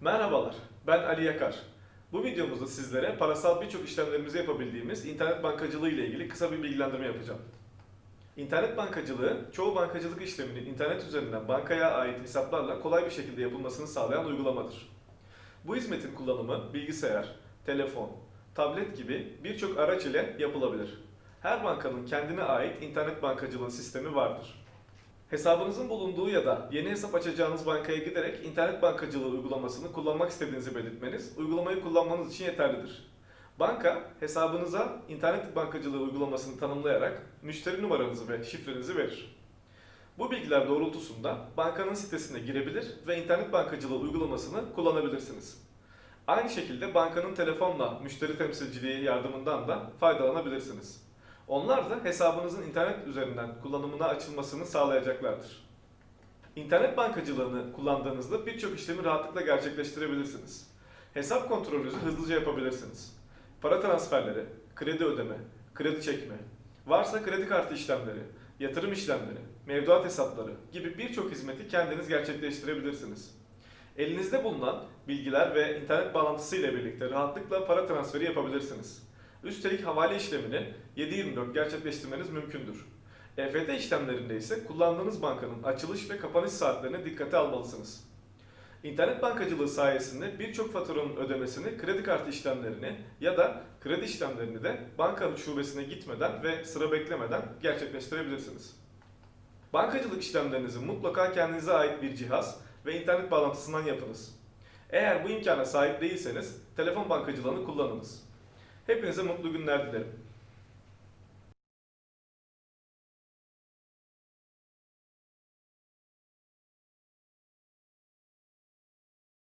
Merhabalar, ben Ali Yakar. Bu videomuzda sizlere parasal birçok işlemlerimizi yapabildiğimiz internet bankacılığı ile ilgili kısa bir bilgilendirme yapacağım. İnternet bankacılığı, çoğu bankacılık işleminin internet üzerinden bankaya ait hesaplarla kolay bir şekilde yapılmasını sağlayan uygulamadır. Bu hizmetin kullanımı bilgisayar, telefon, tablet gibi birçok araç ile yapılabilir. Her bankanın kendine ait internet bankacılığı sistemi vardır. Hesabınızın bulunduğu ya da yeni hesap açacağınız bankaya giderek internet bankacılığı uygulamasını kullanmak istediğinizi belirtmeniz, uygulamayı kullanmanız için yeterlidir. Banka, hesabınıza internet bankacılığı uygulamasını tanımlayarak müşteri numaranızı ve şifrenizi verir. Bu bilgiler doğrultusunda bankanın sitesine girebilir ve internet bankacılığı uygulamasını kullanabilirsiniz. Aynı şekilde bankanın telefonla müşteri temsilciliği yardımından da faydalanabilirsiniz. Onlar da hesabınızın internet üzerinden kullanımına açılmasını sağlayacaklardır. İnternet bankacılığını kullandığınızda birçok işlemi rahatlıkla gerçekleştirebilirsiniz. Hesap kontrolünüzü hızlıca yapabilirsiniz. Para transferleri, kredi ödeme, kredi çekme, varsa kredi kartı işlemleri, yatırım işlemleri, mevduat hesapları gibi birçok hizmeti kendiniz gerçekleştirebilirsiniz. Elinizde bulunan bilgiler ve internet bağlantısı ile birlikte rahatlıkla para transferi yapabilirsiniz. Üstelik havale işlemini 7/24 gerçekleştirmeniz mümkündür. EFT işlemlerinde ise kullandığınız bankanın açılış ve kapanış saatlerine dikkate almalısınız. İnternet bankacılığı sayesinde birçok faturanın ödemesini, kredi kartı işlemlerini ya da kredi işlemlerini de bankanın şubesine gitmeden ve sıra beklemeden gerçekleştirebilirsiniz. Bankacılık işlemlerinizi mutlaka kendinize ait bir cihaz ve internet bağlantısından yapınız. Eğer bu imkana sahip değilseniz telefon bankacılığını kullanınız. Hepinize mutlu günler dilerim.